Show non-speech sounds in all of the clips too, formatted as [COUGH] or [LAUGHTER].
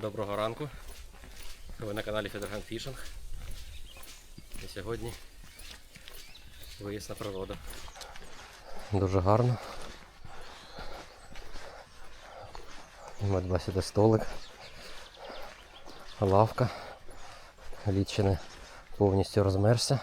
Доброго ранку. Ви на каналі Федерхан Фішинг. І сьогодні виїзд на природу. Дуже гарно. Медва сюди столик, лавка. Не повністю розмерся.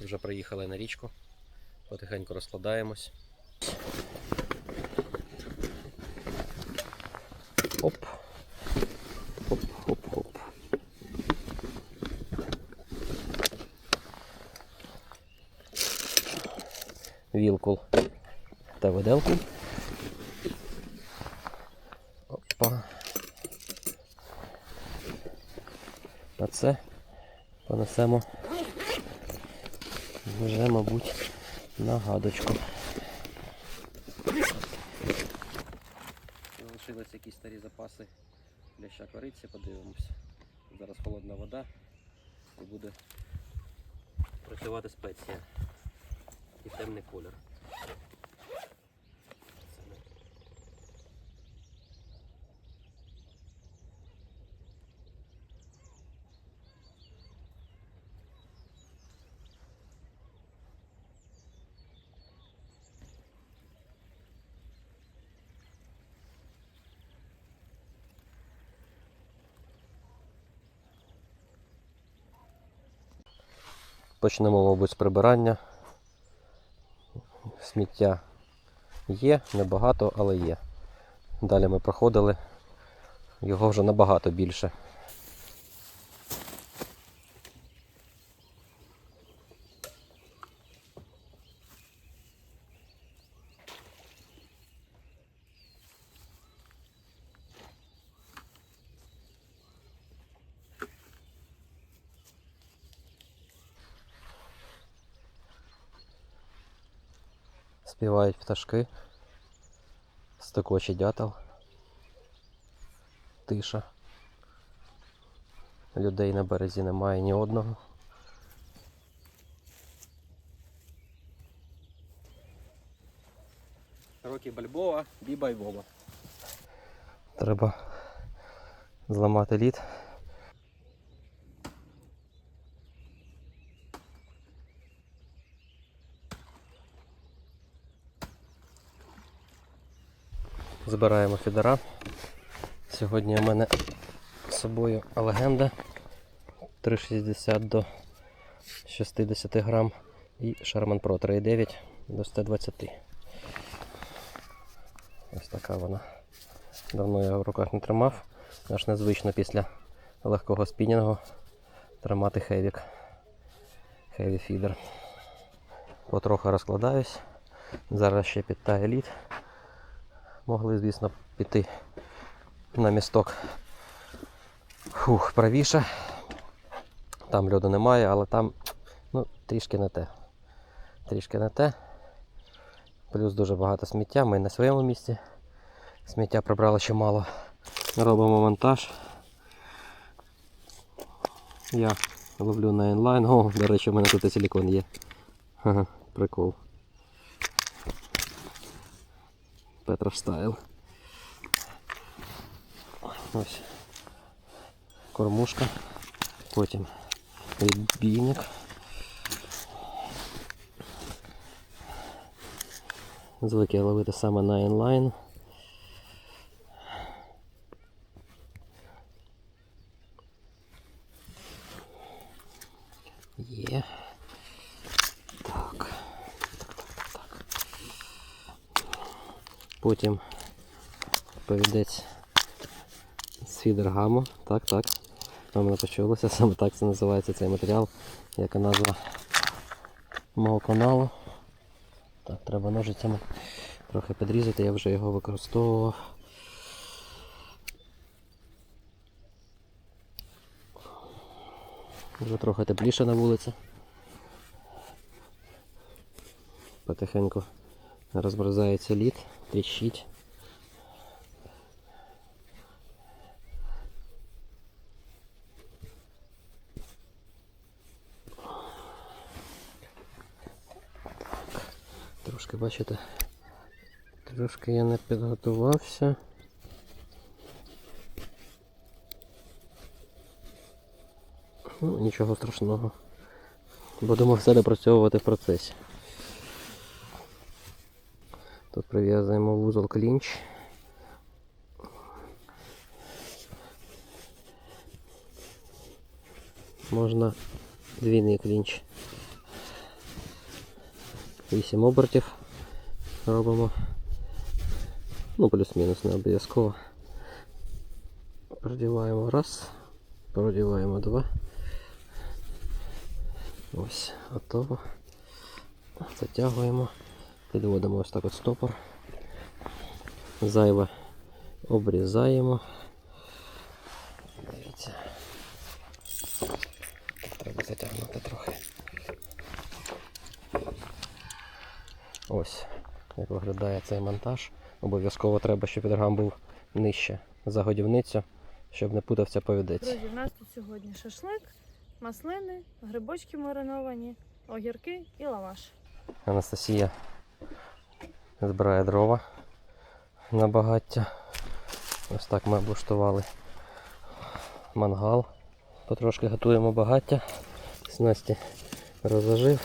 Вже приїхали на річку. Потихеньку розкладаємось. Оп. Оп, оп, оп. Вілкул та виделку. Опа. А це понесемо вже, мабуть, нагадочку. Залишились якісь старі запаси ляща кориці, подивимося. Зараз холодна вода і буде працювати спеція і темний колір. Почнемо, мабуть, з прибирання. Сміття є, небагато, але є. Далі ми проходили, його вже набагато більше. Співають пташки, стокоче дятел, тиша. Людей на березі немає ні одного. Рокі Бальбоа, Біба і Боба. Треба зламати лід. Збираємо фідера. Сьогодні у мене з собою легенда 360 до 60 грам і Sherman Pro 3,9 до 120. Ось така вона. Давно я в руках не тримав. Аж незвично після легкого спінінгу тримати хевік. Хеві фідер. Потроху розкладаюсь. Зараз ще підтає лід. Могли, звісно, піти на місток Фух, правіше. Там льоду немає, але там ну, трішки не те. Трішки не те. Плюс дуже багато сміття. Ми на своєму місці. Сміття прибрали чимало. Робимо монтаж. Я ловлю на інлайн. О, до речі, у мене тут і силікон є. Ага, прикол. Петрош стайл. Ось. Кормушка. Потім відбійник. Звик я ловити саме на інлайн. Є. Так. Потім повідець з фідергаму. Так, так. Вам мене почулося, [LAUGHS] саме так це називається цей матеріал, яка назва мого каналу. Так, треба ножицями трохи підрізати, я вже його використовував. Вже трохи тепліше на вулиці. Потихеньку розмерзається лід, тріщить. Трошки, бачите, трошки я не підготувався. Ну, нічого страшного. Будемо все допрацьовувати в процесі. Тут прив'язуємо вузол клінч. Можна двійний клінч. 8 обертів робимо. Ну, плюс-мінус не обов'язково. Продіваємо раз, продіваємо два. Ось, готово. Затягуємо, підводимо ось так от стопор. Зайве обрізаємо. Дивіться. Треба затягнути трохи. Ось, як виглядає цей монтаж. Обов'язково треба, щоб підргам був нижче за годівницю, щоб не путався повідець. Друзі, в нас тут сьогодні шашлик, маслини, грибочки мариновані, огірки і лаваш. Анастасія збирає дрова на багаття. Ось так ми облаштували мангал. Потрошки готуємо багаття. Снасті розложив.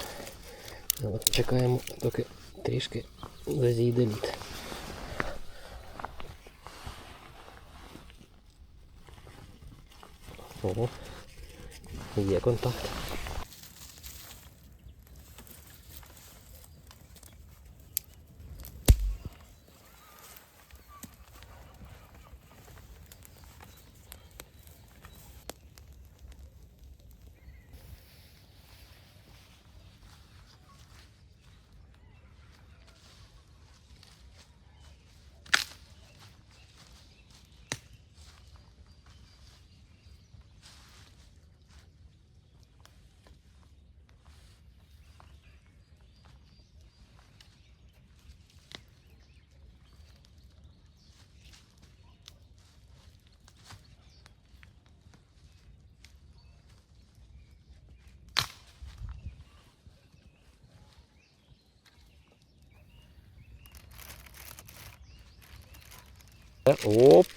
От чекаємо, доки трішки зазійде лід. Ого, є контакт. Оп.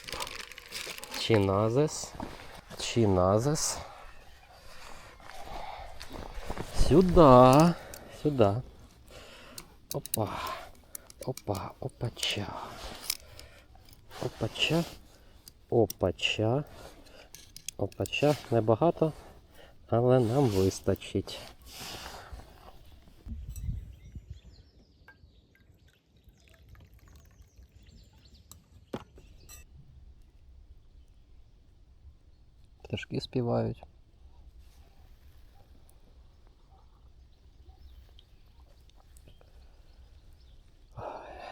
Чиназес. Чиназес. Сюда. Сюда. Опа. Опа. Опача. Опача. Опача. Опача. Небагато, але нам вистачить. Пташки співають.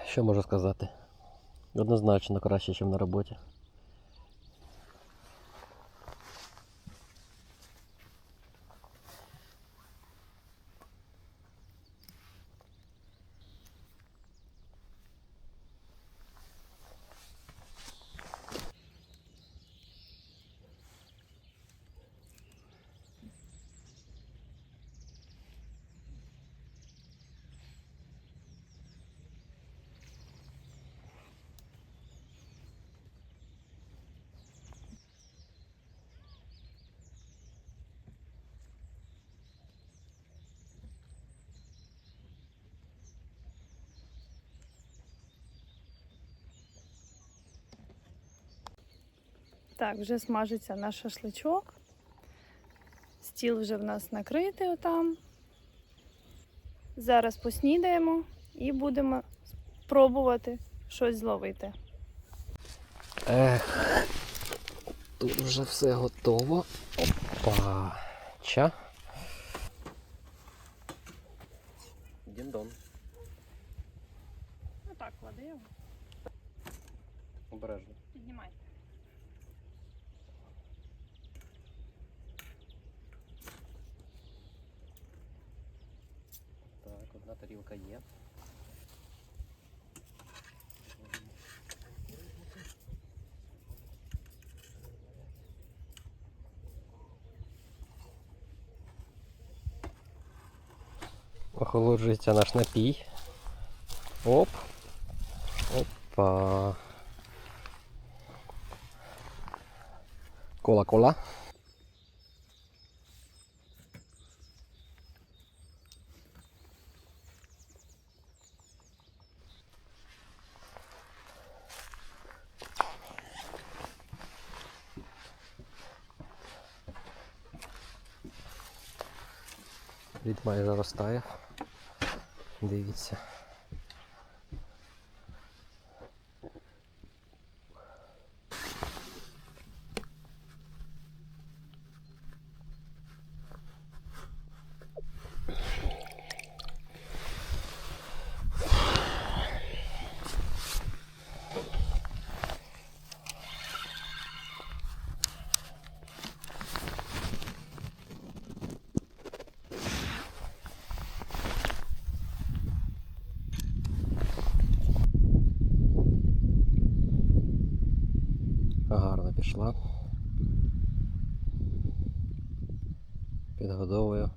Що можу сказати? Однозначно краще, ніж на роботі. Так, вже смажиться наш шашличок. Стіл вже в нас накритий отам. Зараз поснідаємо і будемо пробувати щось зловити. Ех, тут вже все готово. Опа. Ча. Діндон. Ну так, клади його. Обережно. Піднімай. Так, одна тарілка є. Охолоджується наш напій. Оп. Опа. Кола-кола. Лід майже заростає. Дивіться. Гарно пішла. Підгодовую.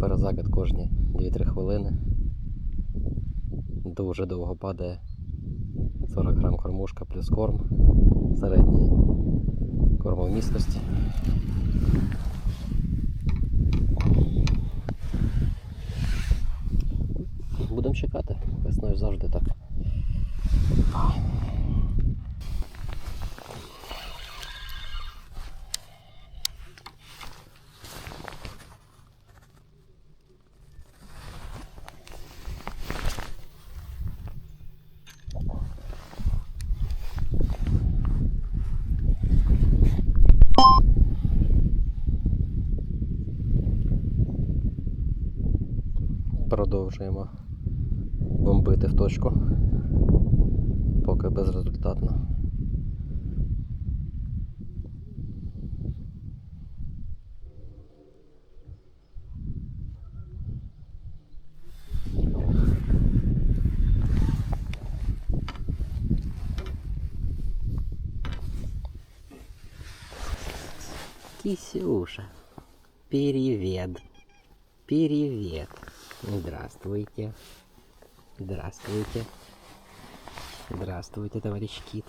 Перезакид кожні 2-3 хвилини. Дуже довго падає. 40 грам кормушка плюс корм середньої кормовмісткості. Будемо чекати. Весною завжди так. Продовжуємо бомбити в точку. Поки безрезультатно. Кисюша, привет. Привет. Здравствуйте. Здравствуйте. Здравствуйте, товарищ Кит.